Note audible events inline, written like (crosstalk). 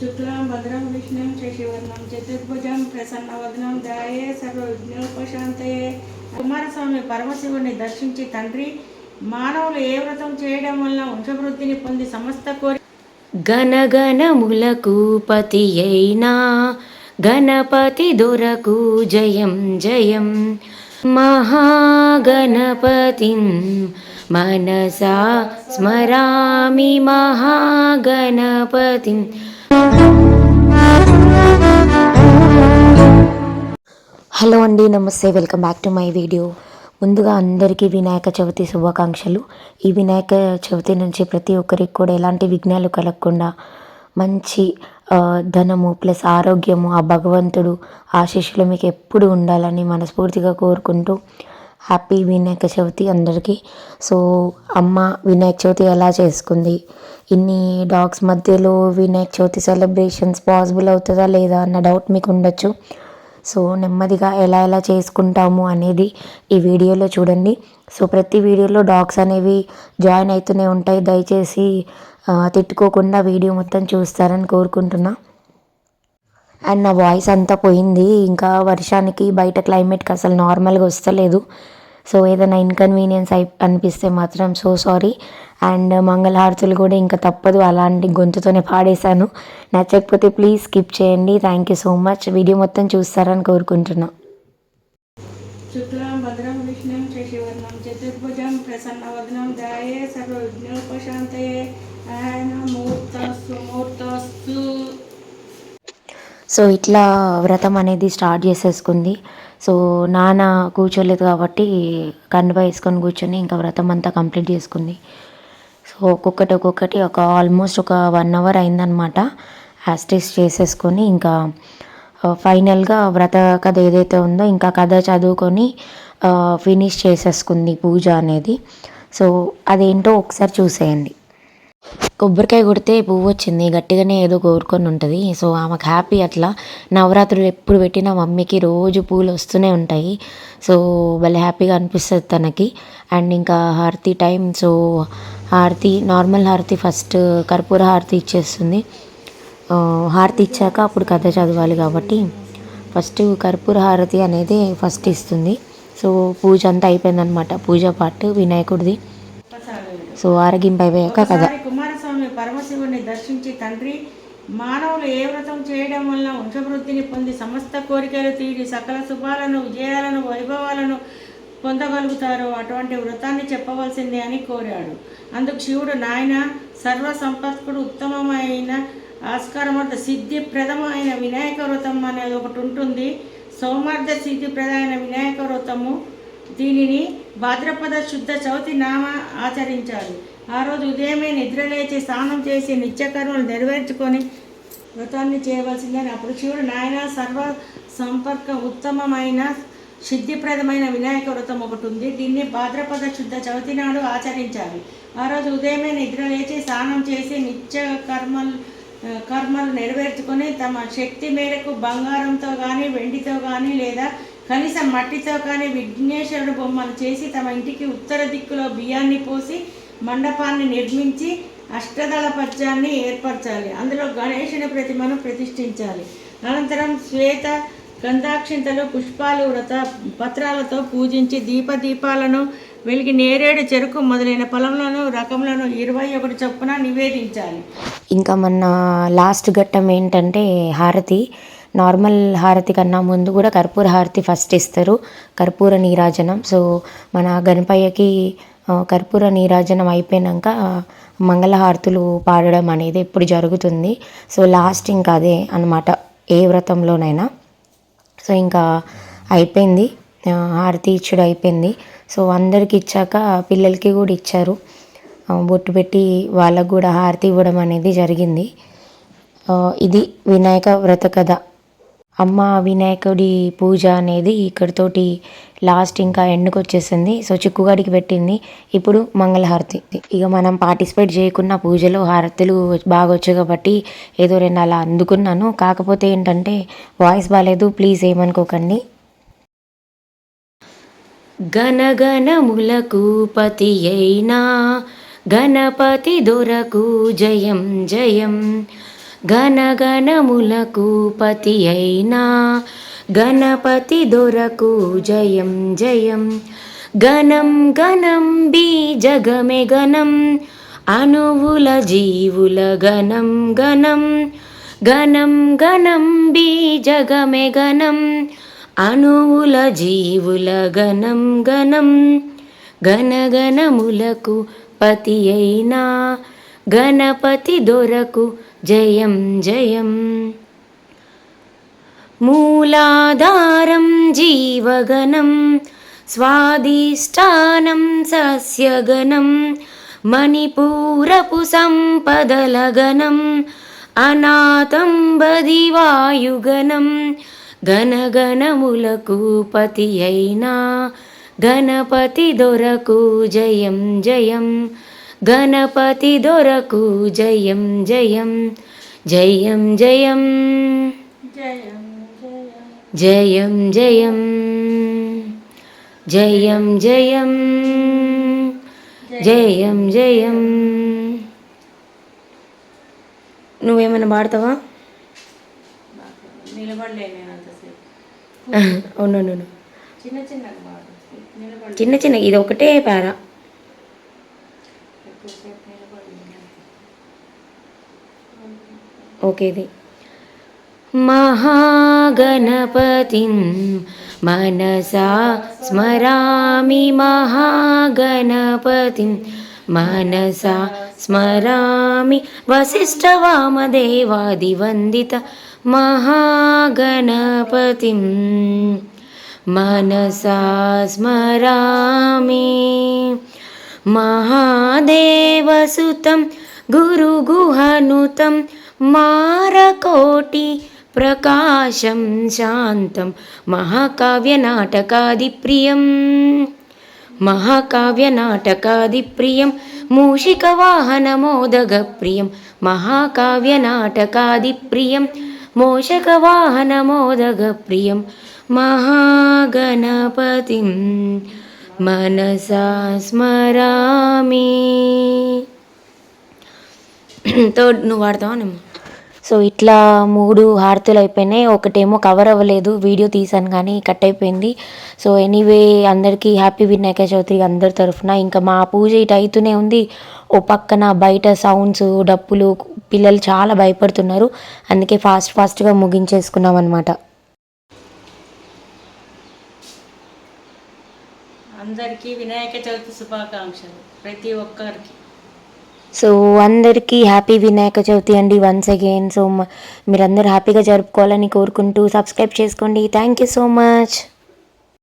శుక్లాం భద్రం విష్ణుం శశివర్ణం చతుర్భుజం ప్రసన్నవదనం సర్వ విఘ్నోపశాంతయే కుమారస్వామి పరమశివుని దర్శించి తండ్రి మానవులు ఏ వ్రతం చేయడం వల్ల వంశవృద్ధిని పొంది సమస్త కోరి గణగణములకు పతి అయినా గణపతి దొరకు జయం జయం. మహాగణపతిం మనసా స్మరామి మహాగణపతిం హలో అండి నమస్తే. Welcome back to my video. ముందుగా అందరికీ వినాయక చవితి శుభాకాంక్షలు. ఈ వినాయక చవితి నుంచి ప్రతి ఒక్కరికి కూడా ఎలాంటి విఘ్నాలు కలగకుండా మంచి ధనము ప్లస్ ఆరోగ్యము ఆ భగవంతుడు ఆశీస్సులు మీకు ఎప్పుడు ఉండాలని మనస్ఫూర్తిగా కోరుకుంటూ హ్యాపీ వినాయక చవితి అందరికీ. సో అమ్మ వినాయక చవితి ఎలా చేసుకుంది? ఇన్ని డాగ్స్ మధ్యలో వినాయక చవితి సెలబ్రేషన్స్ పాసిబుల్ అవుతుందా లేదా అన్న డౌట్ మీకు ఉండొచ్చు. సో నెమ్మదిగా ఎలా ఎలా చేసుకుంటాము అనేది ఈ వీడియోలో చూడండి. సో ప్రతి వీడియోలో డాగ్స్ అనేవి జాయిన్ అవుతూనే ఉంటాయి. దయచేసి తిట్టుకోకుండా వీడియో మొత్తం చూస్తారని కోరుకుంటున్నా. అండ్ నా వాయిస్ అంతా పోయింది. ఇంకా వర్షానికి బయట క్లైమేట్కి అసలు నార్మల్గా వస్తలేదు. సో ఏదైనా ఇన్కన్వీనియన్స్ అయి అనిపిస్తే మాత్రం సో సారీ అండ్ మంగళహారతులు కూడా ఇంకా తప్పదు. అలాంటి గొంతుతోనే పాడేశాను. నచ్చకపోతే ప్లీజ్ స్కిప్ చేయండి. Thank you so much video మొత్తం చూస్తారని కోరుకుంటున్నా. శుక్లాం భద్రం విష్ణుం శశివర్ణం చతుర్భుజం ప్రసన్నవదనం సర్వవిఘ్నోపశాంతయే మూర్తస్తు సో ఇట్లా వ్రతం అనేది స్టార్ట్ చేసేసుకుంది. సో నాన్న కూర్చోలేదు కాబట్టి కండువ వేసుకొని కూర్చొని ఇంకా వ్రతం అంతా కంప్లీట్ చేసుకుంది. సో ఒక్కొక్కటి ఒక్కొక్కటి ఒక ఆల్మోస్ట్ ఒక వన్ అవర్ అయిందనమాట యాస్టిస్ చేసేసుకొని ఇంకా ఫైనల్గా వ్రత కథ ఏదైతే ఉందో ఇంకా కథ చదువుకొని ఫినిష్ చేసేసుకుంది పూజ అనేది. సో అదేంటో ఒకసారి చూసేయండి. కొబ్బరికాయ కొడితే పువ్వు వచ్చింది గట్టిగానే ఏదో కోరుకొని ఉంటుంది. సో ఆమెకు హ్యాపీ అట్లా నవరాత్రులు ఎప్పుడు పెట్టినా మమ్మీకి రోజు పూలు వస్తూనే ఉంటాయి. సో భలే హ్యాపీగా అనిపిస్తుంది తనకి. అండ్ ఇంకా హారతి టైం సో హారతి నార్మల్ హారతి ఫస్ట్ కర్పూర హారతి ఇచ్చేస్తుంది. హారతి ఇచ్చాక అప్పుడు కథ చదవాలి కాబట్టి ఫస్ట్ కర్పూర హారతి అనేది ఫస్ట్ ఇస్తుంది. సో పూజ అంతా అయిపోయిందనమాట పూజ పాటు వినాయకుడిది. సో ఆరగింపు అయిపోయాక కథ. ఒకసారి పరమశివుని దర్శించి తండ్రి మానవులు ఏ వ్రతం చేయడం వల్ల వంశవృద్ధిని పొంది సమస్త కోరికలు తీరి సకల శుభాలను విజయాలను వైభవాలను పొందగలుగుతారో అటువంటి వ్రతాన్ని చెప్పవలసిందే అని కోరాడు. అందుకు శివుడు నాయన సర్వ సంపత్కుడు ఉత్తమమైన ఆస్కారమర్థ సిద్ధిప్రదమైన వినాయక వ్రతం అనేది ఒకటి ఉంటుంది. సౌమార్థ సిద్ధిప్రదమైన వినాయక వ్రతము దీనిని భాద్రపద శుద్ధ చవితి నామ ఆచరించాలి ఆ రోజు ఉదయమే నిద్రలేచి స్నానం చేసి నిత్యకర్మలు నెరవేర్చుకొని వ్రతాన్ని చేయవలసిందని అప్పుడు శివుడు నాయన సర్వ సంపర్క ఉత్తమమైన సిద్ధిప్రదమైన వినాయక వ్రతం ఒకటి ఉంది. దీన్ని భాద్రపద శుద్ధ చవితి నాడు ఆచరించాలి. ఆ రోజు ఉదయమే నిద్రలేచి స్నానం చేసి నిత్య కర్మలు కర్మలు నెరవేర్చుకొని తమ శక్తి మేరకు బంగారంతో కానీ వెండితో కానీ లేదా కనీసం మట్టితో కానీ విఘ్నేశ్వరుడు బొమ్మలు చేసి తమ ఇంటికి ఉత్తర దిక్కులో బియ్యాన్ని పోసి మండపాన్ని నిర్మించి అష్టదళ పద్యాన్ని ఏర్పరచాలి. అందులో గణేశుని ప్రతిమను ప్రతిష్ఠించాలి. అనంతరం శ్వేత గంధాక్షింతలు పుష్పాలు వ్రత పత్రాలతో పూజించి దీపదీపాలను వెలిగి నేరేడు చెరుకు మొదలైన పొలంలోను రకములను ఇరవై ఒకటి చొప్పున నివేదించాలి. ఇంకా మన లాస్ట్ ఘట్టం ఏంటంటే హారతి. నార్మల్ హారతి కన్నా ముందు కూడా కర్పూర హారతి ఫస్ట్ ఇస్తారు. కర్పూర నీరాజనం. సో మన గణపయ్యకి కర్పూర నీరాజనం అయిపోయినాక మంగళహారతులు పాడడం అనేది ఇప్పుడు జరుగుతుంది. సో లాస్ట్ ఇంకా అదే అనమాట ఏ వ్రతంలోనైనా. సో ఇంకా అయిపోయింది హారతి ఇచ్చుడు అయిపోయింది. సో అందరికి ఇచ్చాక పిల్లలకి కూడా ఇచ్చారు. బొట్టు పెట్టి వాళ్ళకు కూడా హారతి ఇవ్వడం అనేది జరిగింది. ఇది వినాయక వ్రత కథ. అమ్మ వినాయకుడి పూజ అనేది ఇక్కడితోటి లాస్ట్ ఇంకా ఎండ్కి వచ్చేసింది. సో చిక్కుగాడికి పెట్టింది. ఇప్పుడు మంగళహారతి. ఇక మనం పార్టిసిపేట్ చేయకున్న పూజలో హారతులు బాగా వచ్చాయి కాబట్టి ఏదో రెండు అలా అందుకున్నాను. కాకపోతే ఏంటంటే వాయిస్ బాగాలేదు ప్లీజ్ ఏమనుకోకండి. గణగణములకు పతి అయినా గణపతి దొరకు జయం జయం. గణగణములకు పతి అయినా. గణపతి దొరకు జయం జయం. గణం గణం బీజగమె గణం అణువుల జీవుల గణం గణం గణం గణం బీజగమె గణం అణువుల జీవుల గణం గణం గణగణములకు పతి అయినా. గణపతి దొరకు जयं जयं। मूलाधारं जीवगनं स्वाधिष्ठानं सस्यगणं मणिपूरपुसम्पदलगनम् अनाथं बदिवायुगनं गणगनमूलकूपति हैना गणपतिदोरकुजयं जयम् గణపతి దొరకు జయం జయం జయం జయం. జయం జయం జయం జయం జయం జయం. నువ్వేమైనా పాడతావా? (laughs) అవును చిన్న చిన్న ఇది ఒకటే పారా. ओके महागणपतिं मनसा स्मरामि महागणपतिं मनसा स्मरामि वसिष्ठवामदेवादिवन्दित महागणपतिं मनसा स्मरामि महादेवसुतं गुरुगुहनुतं मारकोटि प्रकाशं शान्तं महाकाव्यनाटकादिप्रियं महाकाव्यनाटकादिप्रियं मूषिकवाहनमोदगप्रियं महाकाव्यनाटकादिप्रियं मोषकवाहनमोदगप्रिయం महागणपतिं మనసా స్మరామి. తో నువ్వు వాడతావా సో ఇట్లా మూడు హారతులు అయిపోయినాయి. ఒకటేమో కవర్ అవ్వలేదు. వీడియో తీసాను కానీ కట్ అయిపోయింది. సో ఎనీవే అందరికీ హ్యాపీ వినాయక చవితి అందరి తరఫున. ఇంకా మా పూజ ఇటు అవుతూనే ఉంది. ఓ పక్కన బయట సౌండ్స్ డప్పులు పిల్లలు చాలా భయపడుతున్నారు. అందుకే ఫాస్ట్ ఫాస్ట్గా ముగించేసుకున్నాం అనమాట అందరికీ వినాయక చవితి శుభాకాంక్షలు ప్రతి ఒక్కరికి. సో అందరికీ హ్యాపీ వినాయక చవితి అండి వన్స్ అగైన్ సో మీరందరూ హ్యాపీగా జరుపుకోవాలని కోరుకుంటూ సబ్స్క్రైబ్ చేసుకోండి. Thank you so much